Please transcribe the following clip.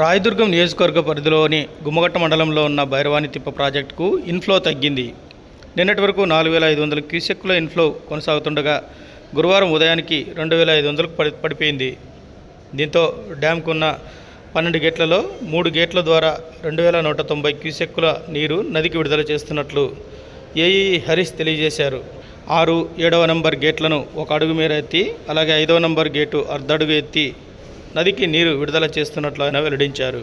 రాయదుర్గం నియోజకవర్గ పరిధిలోని గుమ్మగట్ట మండలంలో ఉన్న భైరవాణి తిప్ప ప్రాజెక్టుకు ఇన్ఫ్లో తగ్గింది. నిన్నటి వరకు నాలుగు వేల ఐదు వందల క్యూసెక్కుల ఇన్ఫ్లో కొనసాగుతుండగా గురువారం ఉదయానికి రెండు వేల ఐదు వందలకు పడి పడిపోయింది. దీంతో డ్యాంకు ఉన్న పన్నెండు గేట్లలో మూడు గేట్ల ద్వారా రెండు వేల నూట తొంభై క్యూసెక్కుల నీరు నదికి విడుదల చేస్తున్నట్లు ఏఈ హరీష్ తెలియజేశారు. ఆరు ఏడవ నంబర్ గేట్లను ఒక అడుగు మేర ఎత్తి అలాగే ఐదవ నంబర్ గేటు అర్ధ అడుగు ఎత్తి నదికి నీరు విడుదల చేస్తున్నట్లు ఆయన వెల్లడించారు.